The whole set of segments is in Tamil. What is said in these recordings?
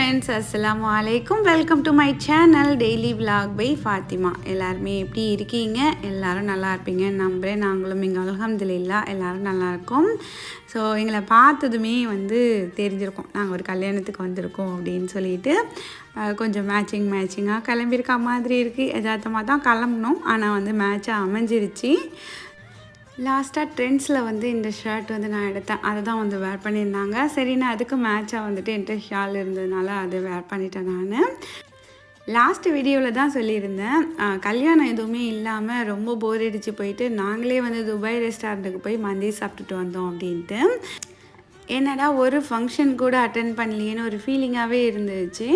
ஃப்ரெண்ட்ஸ் அஸ்லாம் வலைக்கும் welcome to my channel daily vlog by Fatima எல்லாருமே எப்படி இருக்கீங்க? எல்லாரும் நல்லா இருப்பீங்க நம்புகிறேன் நாங்களும் இங்கே அல்ஹம்துலில்லா எல்லோரும் நல்லாயிருக்கோம் ஸோ எங்களை பார்த்ததுமே வந்து தெரிஞ்சிருக்கோம். நாங்கள் ஒரு கல்யாணத்துக்கு வந்திருக்கோம் அப்படின்னு சொல்லிட்டு கொஞ்சம் மேட்சிங் மேட்சிங்காக கிளம்பியிருக்க மாதிரி இருக்குது எதார்த்தமாக தான் கிளம்புனோம். ஆனால் வந்து மேட்சாக அமைஞ்சிருச்சு. லாஸ்ட்டாக ட்ரெண்ட்ஸில் வந்து இந்த ஷர்ட் வந்து நான் எடுத்தேன். அதை தான் வந்து வேர் பண்ணியிருந்தாங்க. சரி நான் அதுக்கு மேட்சாக வந்துட்டு என்கிட்ட ஷால் இருந்ததுனால அதை வேர் பண்ணிட்டேன் நான். லாஸ்ட் வீடியோவில் தான் சொல்லியிருந்தேன். கல்யாணம் எதுவுமே இல்லாமல் ரொம்ப போர் அடித்து போயிட்டு நாங்களே வந்து துபாய் ரெஸ்டாரண்ட்டுக்கு போய் மந்தி சாப்பிட்டுட்டு வந்தோம் அப்படின்ட்டு. என்னடா ஒரு ஃபங்க்ஷன் கூட அட்டன் பண்ணலையேன்னு ஒரு ஃபீலிங்காகவே இருந்துச்சு.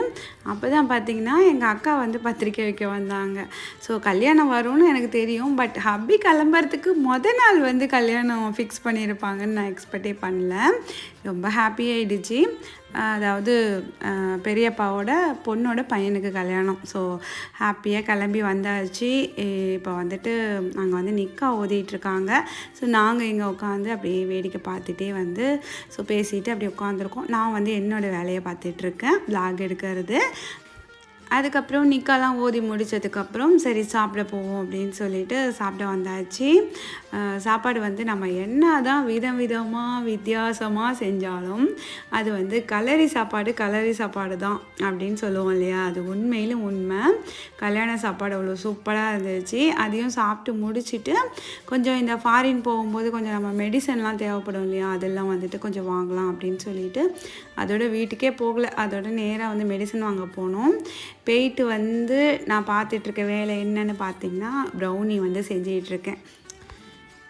அப்போ தான் பார்த்தீங்கன்னா எங்கள் அக்கா வந்து பத்திரிக்கை வைக்க வந்தாங்க. ஸோ கல்யாணம் வரும்னு எனக்கு தெரியும் பட் ஹப்பி கிளம்புறதுக்கு மொதல் நாள் வந்து கல்யாணம் ஃபிக்ஸ் பண்ணியிருப்பாங்கன்னு நான் எக்ஸ்பெக்டே பண்ணல. ரொம்ப ஹாப்பி ஆகிடுச்சு அதாவது பெரியப்பாவோட பொண்ணோட பையனுக்கு கல்யாணம். ஸோ ஹாப்பியாக கிளம்பி வந்தாச்சு. இப்போ வந்துட்டு நாங்கள் வந்து நிக்கா ஓதிட்டுருக்காங்க. ஸோ நாங்கள் இங்கே உட்காந்து அப்படியே வேடிக்கை பார்த்துட்டே வந்து ஸோ பேசிட்டு அப்படியே உட்காந்துருக்கோம் நான் வந்து என்னோடய வேலையை பார்த்துட்ருக்கேன் ப்ளாக் எடுக்கிறது. அதுக்கப்புறம் நிக்காலாம் ஓதி முடிச்சதுக்கப்புறம் சரி சாப்பிட போவோம் அப்படின்னு சொல்லிட்டு சாப்பிட வந்தாச்சு. சாப்பாடு வந்து நம்ம என்ன தான் விதம் விதமாக வித்தியாசமாக செஞ்சாலும் அது வந்து கலரி சாப்பாடு கலரி சாப்பாடு தான் அப்படின்னு சொல்லுவோம் இல்லையா? அது உண்மையிலும் உண்மை. கல்யாண சாப்பாடு அவ்வளோ சூப்பராக இருந்துச்சு. அதையும் சாப்பிட்டு முடிச்சிட்டு கொஞ்சம் இந்த ஃபாரின் போகும்போது கொஞ்சம் நம்ம மெடிசன்லாம் தேவைப்படும் இல்லையா? அதெல்லாம் வந்துட்டு கொஞ்சம் வாங்கலாம் அப்படின்னு சொல்லிட்டு அதோட வீட்டுக்கே போகல. அதோட நேராக வந்து மெடிசன் வாங்க போனோம். போயிட்டு வந்து நான் பார்த்துட்ருக்க வேலை என்னென்னு பார்த்தீங்கன்னா ப்ரௌனி வந்து செஞ்சிகிட்ருக்கேன்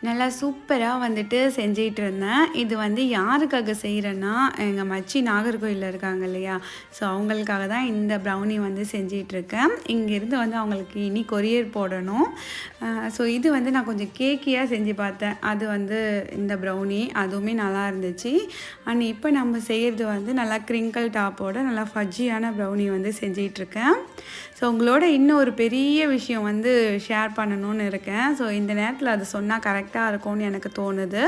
நல்லா சூப்பராக வந்துட்டு செஞ்சிகிட்டு இருந்தேன் இது வந்து யாருக்காக செய்கிறேன்னா எங்கள் மச்சி நாகர்கோயிலில் இருக்காங்க இல்லையா? ஸோ அவங்களுக்காக தான் இந்த ப்ரௌனி வந்து செஞ்சிகிட்ருக்கேன் இங்கேருந்து வந்து அவங்களுக்கு இனி கொரியர் போடணும். ஸோ இது வந்து நான் கொஞ்சம் கேக்கியாக செஞ்சு பார்த்தேன். அது வந்து இந்த ப்ரௌனி அதுவுமே நல்லா இருந்துச்சு. அண்ட் இப்போ நம்ம செய்கிறது வந்து நல்லா கிரிங்கிள் டாப்போட நல்லா ஃபஜ்ஜியான ப்ரௌனி வந்து செஞ்சிகிட்ருக்கேன் ஸோ உங்களோட இன்னும் ஒரு பெரிய விஷயம் வந்து ஷேர் பண்ணணும்னு இருக்கேன். ஸோ இந்த நேரத்தில் அது சொன்னால் கரெக்டாக இருக்கும்னு எனக்கு தோணுது.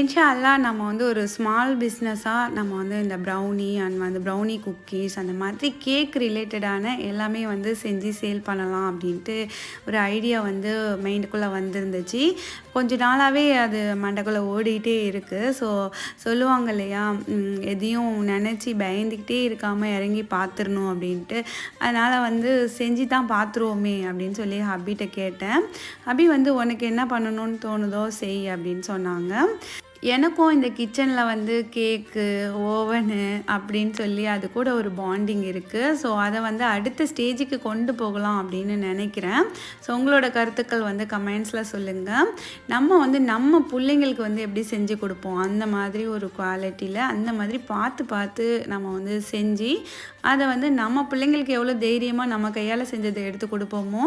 இன்ஷா நம்ம வந்து ஒரு ஸ்மால் பிஸ்னஸாக நம்ம வந்து இந்த ப்ரௌனி அண்ட் வந்து ப்ரௌனி குக்கீஸ் அந்த மாதிரி கேக் ரிலேட்டடான எல்லாமே வந்து செஞ்சு சேல் பண்ணலாம் அப்படின்ட்டு ஒரு ஐடியா வந்து மைண்டுக்குள்ளே வந்திருந்துச்சு. கொஞ்ச நாளாகவே அது மண்டக்குள்ளே ஓடிக்கிட்டே இருக்குது ஸோ சொல்லுவாங்க இல்லையா எதையும் நினச்சி பயந்துக்கிட்டே இருக்காமல் இறங்கி பார்த்துடணும் அப்படின்ட்டு. அதனால் வந்து செஞ்சு தான் பார்த்துருவோமே அப்படின்னு சொல்லி ஹபிட்ட கேட்டேன். ஹபி வந்து உனக்கு என்ன பண்ணணும்னு தோணுதோ செய் அப்படின்னு சொன்னாங்க. எனக்கும் இந்த கிச்சனில் வந்து கேக்கு ஓவனு அப்படின்னு சொல்லி அது கூட ஒரு பாண்டிங் இருக்குது ஸோ அதை வந்து அடுத்த ஸ்டேஜுக்கு கொண்டு போகலாம் அப்படின்னு நினைக்கிறேன். ஸோ உங்களோட கருத்துக்கள் வந்து கமெண்ட்ஸில் சொல்லுங்கள் நம்ம வந்து நம்ம பிள்ளைங்களுக்கு வந்து எப்படி செஞ்சு கொடுப்போம்? அந்த மாதிரி ஒரு குவாலிட்டியில் அந்த மாதிரி பார்த்து பார்த்து நம்ம வந்து செஞ்சு அதை வந்து நம்ம பிள்ளைங்களுக்கு எவ்வளோ தைரியமாக நம்ம கையால் செஞ்சதை எடுத்து கொடுப்போமோ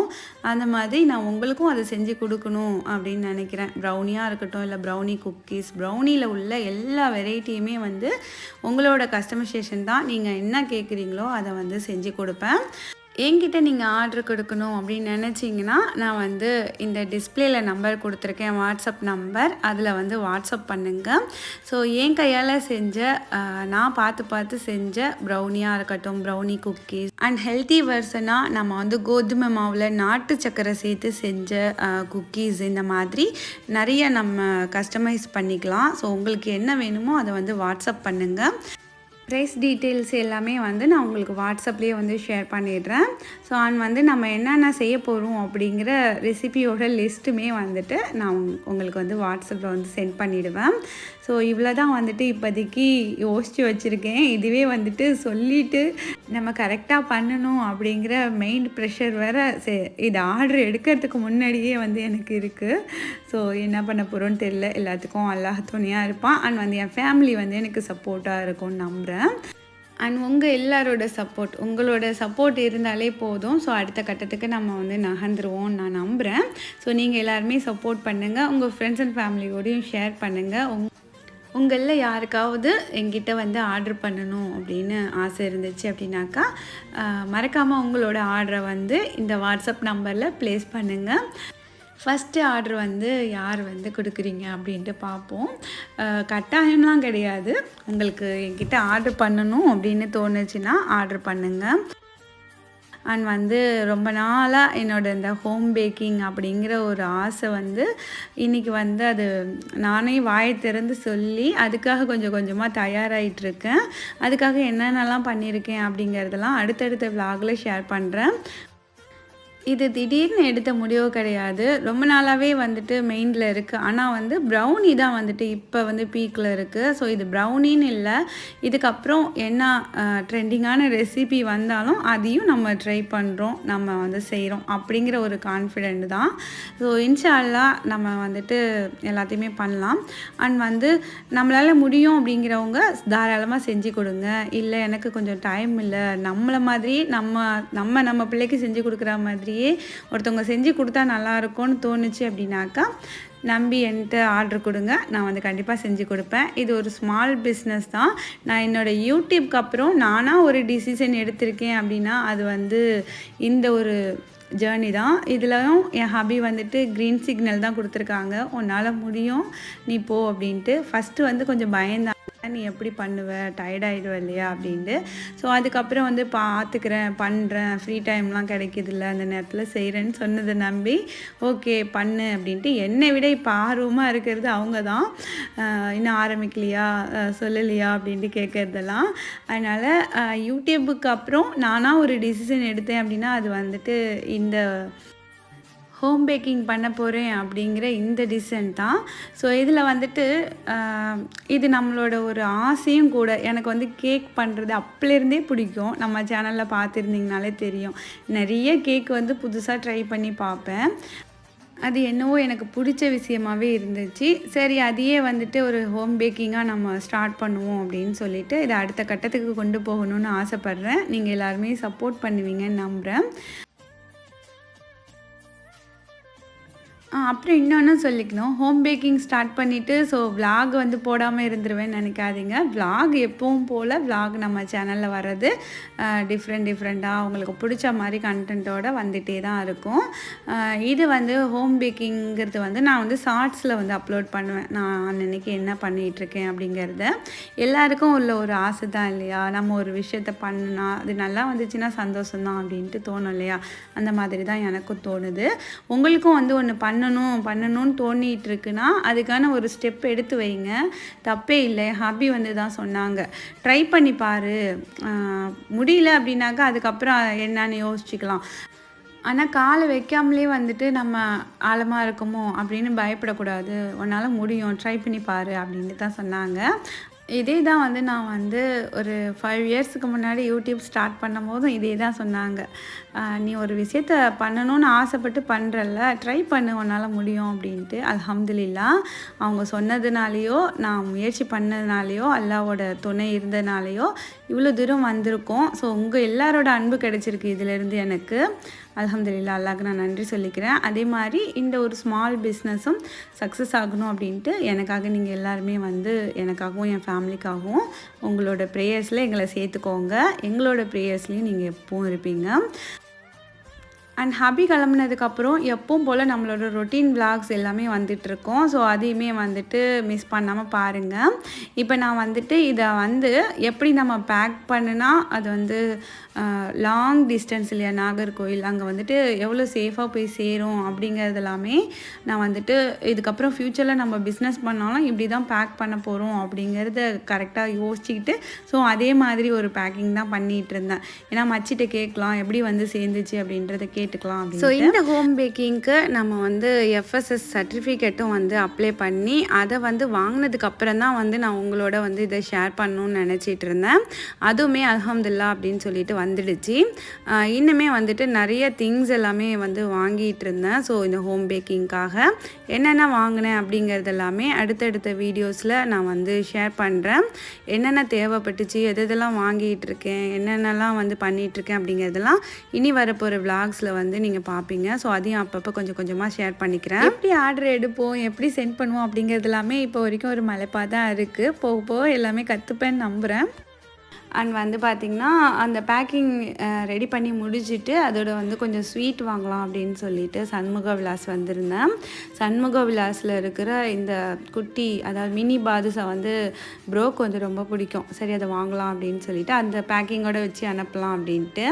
அந்த மாதிரி நான் உங்களுக்கும் அதை செஞ்சு கொடுக்கணும் அப்படின்னு நினைக்கிறேன். ப்ரௌனியாக இருக்கட்டும் இல்லை ப்ரௌனி குக்கீஸ் ப்ரௌனியில் உள்ள எல்லா வெரைட்டியுமே வந்து உங்களோட கஸ்டமைசேஷன் தான். நீங்கள் என்ன கேட்குறீங்களோ அதை வந்து செஞ்சு கொடுப்பேன். என்கிட்ட நீங்கள் ஆர்டர் கொடுக்கணும் அப்படின்னு நினச்சிங்கன்னா நான் வந்து இந்த டிஸ்பிளேல நம்பர் கொடுத்துருக்கேன் வாட்ஸ்அப் நம்பர் அதில் வந்து வாட்ஸ்அப் பண்ணுங்கள் ஸோ என் கையால் செஞ்ச நான் பார்த்து பார்த்து செஞ்ச ப்ரௌனியாக இருக்கட்டும் ப்ரௌனி குக்கீஸ் அண்ட் ஹெல்த்தி வெர்சனாக நம்ம வந்து கோதுமை மாவில் நாட்டு சக்கரை சேர்த்து செஞ்ச குக்கீஸ் இந்த மாதிரி நிறைய நம்ம கஸ்டமைஸ் பண்ணிக்கலாம். ஸோ உங்களுக்கு என்ன வேணுமோ அதை வந்து வாட்ஸ்அப் பண்ணுங்கள் ப்ரைஸ் டீட்டெயில்ஸ் எல்லாமே வந்து நான் உங்களுக்கு வாட்ஸ்அப்லேயே வந்து ஷேர் பண்ணிடுறேன். ஸோ அண்ட் வந்து நம்ம என்னென்ன செய்ய போகிறோம் அப்படிங்கிற ரெசிபியோட லிஸ்ட்டுமே வந்துட்டு நான் உங்களுக்கு வந்து வாட்ஸ்அப்பில் வந்து சென்ட் பண்ணிவிடுவேன் ஸோ இவ்வளோ தான் வந்துட்டு இப்போதைக்கு யோசித்து வச்சுருக்கேன். இதுவே வந்துட்டு சொல்லிவிட்டு நம்ம கரெக்டாக பண்ணணும் அப்படிங்கிற மெயின் ப்ரெஷர் வேறு சே- இது ஆர்டர் எடுக்கிறதுக்கு முன்னாடியே வந்து எனக்கு இருக்குது ஸோ என்ன பண்ண போகிறோன்னு தெரியல. எல்லாத்துக்கும் அல்லாஹ் துணையாக இருப்பான். அண்ட் வந்து என் ஃபேமிலி வந்து எனக்கு சப்போர்ட்டாக இருக்கும்னு நம்புகிறேன் அண்ட் உங்கள் எல்லாரோட சப்போர்ட் உங்களோட சப்போர்ட் இருந்தாலே போதும். ஸோ அடுத்த கட்டத்துக்கு நம்ம வந்து நகர்ந்துருவோம்னு நான் நம்புகிறேன் ஸோ நீங்கள் எல்லாருமே சப்போர்ட் பண்ணுங்கள் உங்கள் ஃப்ரெண்ட்ஸ் அண்ட் ஃபேமிலியோடையும் ஷேர் பண்ணுங்கள் உங் உங்களில் யாருக்காவது எங்கிட்ட வந்து ஆர்டர் பண்ணணும் அப்படின்னு ஆசை இருந்துச்சு அப்படின்னாக்கா மறக்காமல் உங்களோட ஆர்டரை வந்து இந்த வாட்ஸ்அப் நம்பரில் ப்ளேஸ் பண்ணுங்கள் ஃபஸ்ட்டு ஆர்டர் வந்து யார் வந்து கொடுக்குறீங்க அப்படின்ட்டு பார்ப்போம். கட்டாயம்லாம் கிடையாது. உங்களுக்கு என்கிட்ட ஆர்டர் பண்ணணும் அப்படின்னு தோணுச்சுன்னா ஆர்டர் பண்ணுங்கள் அண்ட் வந்து ரொம்ப நாளாக என்னோட இந்த ஹோம் பேக்கிங் அப்படிங்கிற ஒரு ஆசை வந்து இன்றைக்கி வந்து அது நானே வாயை திறந்து சொல்லி அதுக்காக கொஞ்சம் கொஞ்சமாக தயாராகிட்டுருக்கேன் அதுக்காக என்னென்னலாம் பண்ணியிருக்கேன் அப்படிங்கிறதெல்லாம் அடுத்தடுத்த விலாகில் ஷேர் பண்ணுறேன் இது திடீர்னு எடுத்த முடிவு கிடையாது. ரொம்ப நாளாகவே வந்துட்டு மெயினில் இருக்குது ஆனால் வந்து ப்ரௌனி தான் வந்துட்டு இப்போ வந்து பீக்கில் இருக்குது ஸோ இது ப்ரௌனின்னு இல்லை. இதுக்கப்புறம் என்ன ட்ரெண்டிங்கான ரெசிபி வந்தாலும் அதையும் நம்ம ட்ரை பண்ணுறோம் நம்ம வந்து செய்கிறோம் அப்படிங்கிற ஒரு கான்ஃபிடென்ட் தான். ஸோ இன்ஷால்லா நம்ம வந்துட்டு எல்லாத்தையுமே பண்ணலாம். அண்ட் வந்து நம்மளால் முடியும் அப்படிங்கிறவங்க தாராளமாக செஞ்சு கொடுங்க. இல்லை எனக்கு கொஞ்சம் டைம் இல்லை. நம்மளை மாதிரி நம்ம நம்ம நம்ம பிள்ளைக்கு செஞ்சு கொடுக்குற மாதிரி மாதிரியே ஒருத்தவங்க செஞ்சு கொடுத்தா நல்லாயிருக்கும்னு தோணுச்சு அப்படின்னாக்கா நம்பி என்கிட்ட ஆர்டர் கொடுங்க. நான் வந்து கண்டிப்பாக செஞ்சு கொடுப்பேன். இது ஒரு ஸ்மால் பிஸ்னஸ் தான். நான் என்னோடய யூடியூப்க்கு அப்புறம் நானாக ஒரு டிசிஷன் எடுத்திருக்கேன் அப்படின்னா அது வந்து இந்த ஒரு ஜேர்னி தான். இதுலையும் என் ஹபி வந்துட்டு க்ரீன் சிக்னல் தான் கொடுத்துருக்காங்க. உன்னால் முடியும். நீ போ அப்படின்ட்டு. ஃபஸ்ட்டு வந்து கொஞ்சம் பயந்தாங்க நீ எப்படி பண்ணுவ? டயர்டாயிடுவ இல்லையா? அப்படின்ட்டு. ஸோ அதுக்கப்புறம் வந்து பார்த்துக்கிறேன் பண்ணுறேன் ஃப்ரீ டைம்லாம் கிடைக்கிதில்ல அந்த நேரத்தில் செய்கிறேன்னு சொன்னதை நம்பி ஓகே பண்ணு அப்படின்ட்டு. என்னை விட இப்போ ஆர்வமாக இருக்கிறது அவங்க தான். இன்னும் ஆரம்பிக்கலையா? சொல்லலையா? அப்படின்ட்டு கேட்குறதெல்லாம். அதனால் யூடியூபுக்கு அப்புறம் நானாக ஒரு டிசிஷன் எடுத்தேன் அப்படின்னா அது வந்துட்டு இந்த ஹோம் பேக்கிங் பண்ண போகிறேன் அப்படிங்கிற இந்த டிசைன் தான். ஸோ இதில் வந்துட்டு இது நம்மளோட ஒரு ஆசையும் கூட. எனக்கு வந்து கேக் பண்ணுறது அப்போலேருந்தே பிடிக்கும். நம்ம சேனலில் பார்த்துருந்தீங்கனாலே தெரியும். நிறைய கேக் வந்து புதுசாக ட்ரை பண்ணி பார்ப்பேன். அது என்னவோ எனக்கு பிடிச்ச விஷயமாவே இருந்துச்சு. சரி அதையே வந்துட்டு ஒரு ஹோம் பேக்கிங்காக நம்ம ஸ்டார்ட் பண்ணுவோம் அப்படின்னு சொல்லிட்டு இதை அடுத்த கட்டத்துக்கு கொண்டு போகணும்னு ஆசைப்பட்றேன். நீங்கள் எல்லாருமே சப்போர்ட் பண்ணுவீங்கன்னு நம்புகிறேன் அப்புறம் இன்னொன்று சொல்லிக்கணும். ஹோம் பேக்கிங் ஸ்டார்ட் பண்ணிவிட்டு ஸோ vlog வந்து போடாமல் இருந்துருவேன்னு நினைக்காதீங்க. Vlog எப்பவும் போல் vlog நம்ம சேனலில் வர்றது டிஃப்ரெண்ட் டிஃப்ரெண்ட்டாக உங்களுக்கு பிடிச்ச மாதிரி கண்டென்ட்டோட வந்துகிட்டே தான் இருக்கும். இது வந்து ஹோம் பேக்கிங்கிறது வந்து நான் வந்து ஷார்ட்ஸில் வந்து அப்லோட் பண்ணுவேன். நான் அன்னன்னைக்கு என்ன பண்ணிகிட்ருக்கேன் அப்படிங்கிறத. எல்லாருக்கும் உள்ள ஒரு ஆசை தான் இல்லையா? நம்ம ஒரு விஷயத்த பண்ணுனா அது நல்லா வந்துச்சுன்னா சந்தோஷம்தான் அப்படின்ட்டு தோணும் இல்லையா? அந்த மாதிரி தான் எனக்கும் தோணுது. உங்களுக்கும் வந்து ஒன்று பண்ண பண்ணணும் பண்ணணும்னு தோணிட்டு இருக்குன்னா அதுக்கான ஒரு ஸ்டெப் எடுத்து வைங்க. தப்பே இல்லை. ஹாபி வந்து தான் சொன்னாங்க. ட்ரை பண்ணி பாரு. முடியல அப்படின்னாக்கா அதுக்கப்புறம் என்னன்னு யோசிச்சுக்கலாம். ஆனால் காலை வைக்காமலே வந்துட்டு நம்ம ஆழமாக இருக்குமோ அப்படின்னு பயப்படக்கூடாது. உன்னால் முடியும். ட்ரை பண்ணி பாரு அப்படின்ட்டு தான் சொன்னாங்க. இதே தான் வந்து நான் வந்து ஒரு ஃபைவ் இயர்ஸுக்கு முன்னாடி யூடியூப் ஸ்டார்ட் பண்ணும் போதும் இதே தான் சொன்னாங்க. நீ ஒரு விஷயத்த பண்ணணும்னு ஆசைப்பட்டு பண்ணுறல்ல ட்ரை பண்ணு உன்னால் முடியும் அப்படின்ட்டு. அலமதுல்லா அவங்க சொன்னதுனாலேயோ நான் முயற்சி பண்ணதுனாலேயோ அல்லாவோட துணை இருந்ததுனாலேயோ இவ்வளோ தூரம் வந்திருக்கோம். ஸோ உங்கள் எல்லாரோட அன்பு கிடைச்சிருக்கு இதிலேருந்து எனக்கு. அலமதுல்லா அல்லாக்கு நான் நன்றி சொல்லிக்கிறேன். அதே மாதிரி இந்த ஒரு ஸ்மால் பிஸ்னஸும் சக்ஸஸ் ஆகணும் அப்படின்ட்டு எனக்காக நீங்கள் எல்லாருமே வந்து எனக்காகவும் என் ஃபேமிலிக்காகவும் உங்களோட ப்ரேயர்ஸில் எங்களை சேர்த்துக்கோங்க. எங்களோட ப்ரேயர்ஸ்லேயும் நீங்கள் எப்பவும் இருப்பீங்க. அண்ட் ஹபி கிளம்புனதுக்கப்புறம் எப்பவும் போல் நம்மளோட ரொட்டீன் விளாக்ஸ் எல்லாமே வந்துட்டுருக்கோம். ஸோ அதையுமே வந்துட்டு மிஸ் பண்ணாமல் பாருங்கள் இப்போ நான் வந்துட்டு இதை வந்து எப்படி நம்ம பேக் பண்ணுனா அது வந்து லாங் டிஸ்டன்ஸ் இல்லையா? நாகர்கோவில். அங்கே வந்துட்டு எவ்வளோ சேஃபாக போய் சேரும் அப்படிங்கிறது எல்லாமே நான் வந்துட்டு இதுக்கப்புறம் ஃப்யூச்சரில் நம்ம பிஸ்னஸ் பண்ணாலும் இப்படி தான் பேக் பண்ண போகிறோம் அப்படிங்கிறத கரெக்டாக யோசிச்சுக்கிட்டு ஸோ அதே மாதிரி ஒரு பேக்கிங் தான் பண்ணிகிட்டு இருந்தேன் ஏன்னா மச்சிட்ட கேட்கலாம் எப்படி வந்து சேர்ந்துச்சு அப்படின்றத கேட்டுக்கலாம் ஸோ இந்த ஹோம் பேக்கிங்க்கு நம்ம வந்து எஃப்எஸ்எஸ் சர்டிஃபிகேட்டும் வந்து அப்ளை பண்ணி அதை வந்து வாங்கினதுக்கு அப்புறம் தான் வந்து நான் உங்களோட வந்து இதை ஷேர் பண்ணணும்னு நினச்சிட்டு இருந்தேன். அதுவுமே அல்ஹம்துலில்லாஹ் அப்படின்னு சொல்லிட்டு வந்துடுச்சு. இன்னுமே வந்துட்டு நிறைய திங்ஸ் எல்லாமே வந்து வாங்கிட்டு இருந்தேன். ஸோ இந்த ஹோம் பேக்கிங்க்காக என்னென்ன வாங்கினேன் அப்படிங்கிறது எல்லாமே அடுத்தடுத்த வீடியோஸில் நான் வந்து ஷேர் பண்ணுறேன் என்னென்ன தேவைப்பட்டுச்சு எது எதெல்லாம் வாங்கிட்டு இருக்கேன் என்னென்னலாம் வந்து பண்ணிட்டு இருக்கேன் அப்படிங்கிறதெல்லாம் இனி வரப்போகிற விளாக்ஸில் வந்து நீங்கள் பார்ப்பீங்க ஸோ அதையும் அப்பப்போ கொஞ்சம் கொஞ்சமாக ஷேர் பண்ணிக்கிறேன். எப்படி ஆர்டர் எடுப்போம்? எப்படி சென்ட் பண்ணுவோம்? அப்படிங்கிறது எல்லாமே இப்போ வரைக்கும் ஒரு மலைப்பாக தான் இருக்குது போக போக எல்லாமே கற்றுப்பேன்னு நம்புகிறேன் அண்ட் வந்து பார்த்திங்கன்னா அந்த பேக்கிங் ரெடி பண்ணி முடிச்சுட்டு அதோட வந்து கொஞ்சம் ஸ்வீட் வாங்கலாம் அப்படின்னு சொல்லிட்டு சண்முக விலாஸ் வந்திருந்தேன். சண்முக விலாஸில் இருக்கிற இந்த குட்டி அதாவது மினி பாதுஷா வந்து ப்ரோக் வந்து ரொம்ப பிடிக்கும். சரி அதை வாங்கலாம் அப்படின்னு சொல்லிட்டு அந்த பேக்கிங்கோட வச்சு அனுப்பலாம் அப்படின்ட்டு.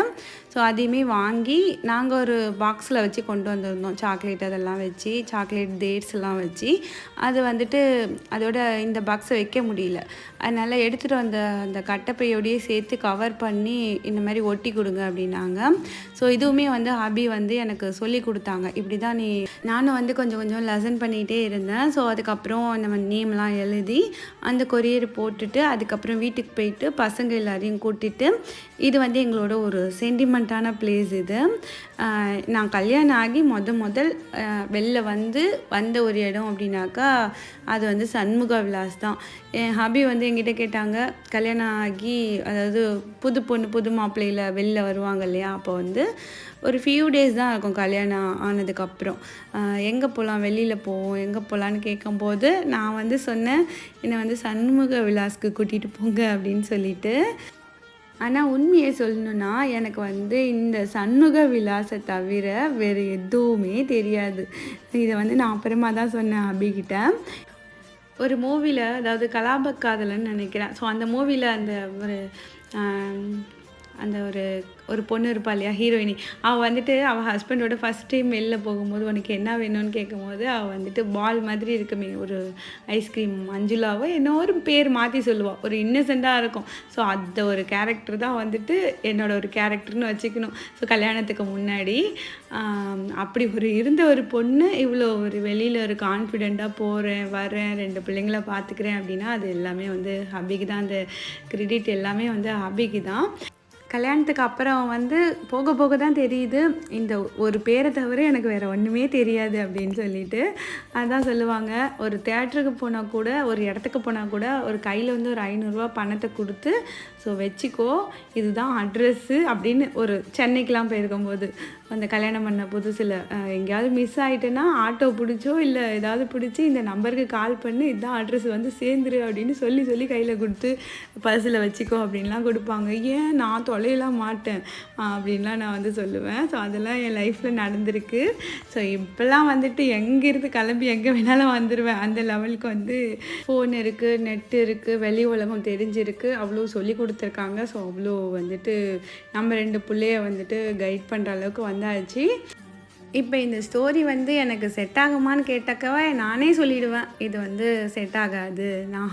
ஸோ அதையுமே வாங்கி நாங்கள் ஒரு பாக்ஸில் வச்சு கொண்டு வந்திருந்தோம். சாக்லேட் அதெல்லாம் வச்சு சாக்லேட் டேட்ஸ் எல்லாம் வச்சு. அது வந்துட்டு அதோட இந்த பாக்ஸை வைக்க முடியல. அதனால் எடுத்துகிட்டு வந்த அந்த கட்டப்பையோடைய சேர்த்து கவர் பண்ணி இந்த மாதிரி ஒட்டி கொடுங்க அப்படின்னாங்க. ஸோ இதுவுமே வந்து ஹாபி வந்து எனக்கு சொல்லி கொடுத்தாங்க. இப்படி தான் நீ நானும் வந்து கொஞ்சம் கொஞ்சம் லெசன் பண்ணிகிட்டே இருந்தேன். ஸோ அதுக்கப்புறம் நம்ம நேம்லாம் எழுதி அந்த கொரியர் போட்டுட்டு அதுக்கப்புறம் வீட்டுக்கு போயிட்டு பசங்க எல்லாரையும் கூட்டிட்டு இது வந்து எங்களோட ஒரு சென்டிமெண்ட்டான பிளேஸ் இது. நான் கல்யாணம் ஆகி முத முதல் வெளில வந்து வந்த ஒரு இடம் அப்படின்னாக்கா அது வந்து சண்முக விலாஸ் தான். என் ஹபி வந்து என்கிட்ட கேட்டாங்க கல்யாணம் ஆகி அதாவது புது பொண்ணு புது மாப்பிள்ளையில் வெளில வருவாங்க இல்லையா? அப்போ வந்து ஒரு ஃபியூ டேஸ் தான் இருக்கும் கல்யாணம் ஆனதுக்கப்புறம். எங்கே போகலாம் வெளியில் போவோம் எங்கே போகலான்னு கேட்கும்போது நான் வந்து சொன்னேன் என்னை வந்து சண்முக விலாஸ்க்கு கூட்டிகிட்டு போங்க அப்படின்னு சொல்லிட்டு. ஆனால் உண்மையை சொல்லணுன்னா எனக்கு வந்து இந்த சண்முக விலாசை தவிர வேறு எதுவுமே தெரியாது. இதை வந்து நான் அப்புறமா தான் சொன்னேன் அபிகிட்ட. ஒரு மூவியில் அதாவது கலாபக்காதலன்னு நினைக்கிறேன். ஸோ அந்த மூவியில் அந்த ஒரு அந்த ஒரு ஒரு பொண்ணு இருப்பா இல்லையா ஹீரோயினி. அவள் வந்துட்டு அவள் ஹஸ்பண்டோட ஃபஸ்ட் டைம் வெளில போகும்போது உனக்கு என்ன வேணும்னு கேட்கும்போது அவள் வந்துட்டு பால் மாதிரி இருக்குமே ஒரு ஐஸ்கிரீம் மஞ்சுளாவோ என்ன ஒரு பேர் மாற்றி சொல்லுவாள் ஒரு இன்னசென்ட்டாக இருக்கும். ஸோ அந்த ஒரு கேரக்டர் தான் வந்துட்டு என்னோட ஒரு கேரக்டர்னு வச்சுக்கணும். ஸோ கல்யாணத்துக்கு முன்னாடி அப்படி ஒரு இருந்த ஒரு பொண்ணு இவ்வளோ ஒரு வெளியில் ஒரு கான்ஃபிடெண்ட்டாக போகிறேன் வரேன் ரெண்டு பிள்ளைங்கள பார்த்துக்கிறேன் அப்படின்னா அது எல்லாமே வந்து ஹபிக்கு தான். அந்த கிரெடிட் எல்லாமே வந்து ஹபிக்கு தான். கல்யாணத்துக்கு அப்புறம் வந்து போக போக தான் தெரியுது. இந்த ஒரு பேரை தவிர எனக்கு வேறு ஒன்றுமே தெரியாது அப்படின்னு சொல்லிட்டு அதான் சொல்லுவாங்க. ஒரு தேட்டருக்கு போனால் கூட ஒரு இடத்துக்கு போனால் கூட ஒரு கையில் வந்து ஒரு ஐநூறுரூவா பணத்தை கொடுத்து ஸோ வச்சுக்கோ இதுதான் அட்ரெஸ்ஸு அப்படின்னு ஒரு சென்னைக்கெலாம் போயிருக்கும்போது. அந்த கல்யாணம் பண்ண புதுசில் எங்கேயாவது மிஸ் ஆகிட்டேன்னா ஆட்டோ பிடிச்சோ இல்லை ஏதாவது பிடிச்சி இந்த நம்பருக்கு கால் பண்ணி இதுதான் அட்ரஸ் வந்து சேர்ந்துரு அப்படின்னு சொல்லி சொல்லி கையில் கொடுத்து பர்ஸில் வச்சுக்கோ அப்படின்லாம் கொடுப்பாங்க. ஏன் நான் தொலையெல்லாம் மாட்டேன்? அப்படின்லாம் நான் வந்து சொல்லுவேன். ஸோ அதெல்லாம் என் லைஃப்பில் நடந்திருக்கு. ஸோ இப்போல்லாம் வந்துட்டு எங்கேருந்து கிளம்பி எங்கே வேணாலும் வந்துடுவேன் அந்த லெவலுக்கு வந்து ஃபோன் இருக்குது நெட் இருக்குது வெளி உலகம் தெரிஞ்சிருக்கு. அவ்வளோ சொல்லி கொடுத்துருக்காங்க. ஸோ அவ்வளோ வந்துட்டு நம்ம ரெண்டு பிள்ளைய வந்துட்டு கைட் பண்ணுற அளவுக்கு வந்து வந்தாச்சு. இப்போ இந்த ஸ்டோரி வந்து எனக்கு செட் ஆகுமான்னு கேட்டக்கவ நானே சொல்லிடுவேன். இது வந்து செட் ஆகாது. நான்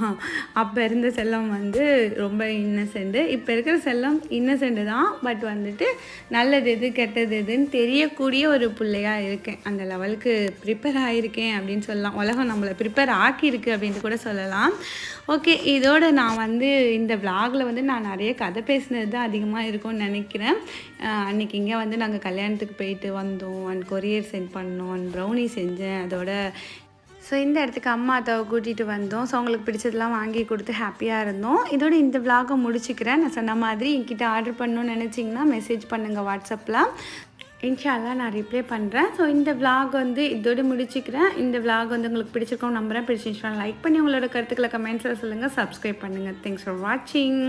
அப்போ இருந்த செல்லம் வந்து ரொம்ப இன்னசென்ட்டு இப்போ இருக்கிற செல்லம் இன்னசென்ட்டு தான். பட் வந்துட்டு நல்லது எது கெட்டது எதுன்னு தெரியக்கூடிய ஒரு பிள்ளையாக இருக்கேன். அந்த லெவலுக்கு ப்ரிப்பேர் ஆகியிருக்கேன் அப்படின்னு சொல்லலாம். உலகம் நம்மளை ப்ரிப்பேர் ஆக்கியிருக்கு அப்படின்ட்டு கூட சொல்லலாம். ஓகே இதோட நான் வந்து இந்த vlogல வந்து நான் நிறைய கதை பேசினது தான் அதிகமாக இருக்கும்னு நினைக்கிறேன். அன்றைக்கி இங்கே வந்து நாங்கள் கல்யாணத்துக்கு போயிட்டு வந்தோம். அண்ட் கொரியர் சென்ட் பண்ணோம். அண்ட் ப்ரௌனி செஞ்சேன். அதோட ஸோ இந்த இடத்துக்கு அம்மா அத்தாவை கூட்டிகிட்டு வந்தோம். ஸோ அவங்களுக்கு பிடிச்சதெல்லாம் வாங்கி கொடுத்து ஹாப்பியாக இருந்தோம். இதோட இந்த vlog-அ முடிச்சுக்கிறேன். நான் சொன்ன மாதிரி என்கிட்ட ஆர்டர் பண்ணணும்னு நினச்சிங்கன்னா மெசேஜ் பண்ணுங்கள் வாட்ஸ்அப்பில் இன்ஷால்லாம் நான் ரிப்ளை பண்ணுறேன் ஸோ இந்த vlog வந்து இதோடு முடிச்சுக்கிறேன். இந்த vlog வந்து உங்களுக்கு பிடிச்சிருக்கோம் நம்புறேன். பிடிச்சிருந்துச்சுன்னா லைக் பண்ணி உங்களோட கருத்துக்களை கமெண்ட்ஸில் சொல்லுங்கள் சப்ஸ்கிரைப் பண்ணுங்கள் தேங்க்ஸ் ஃபார் வாட்சிங்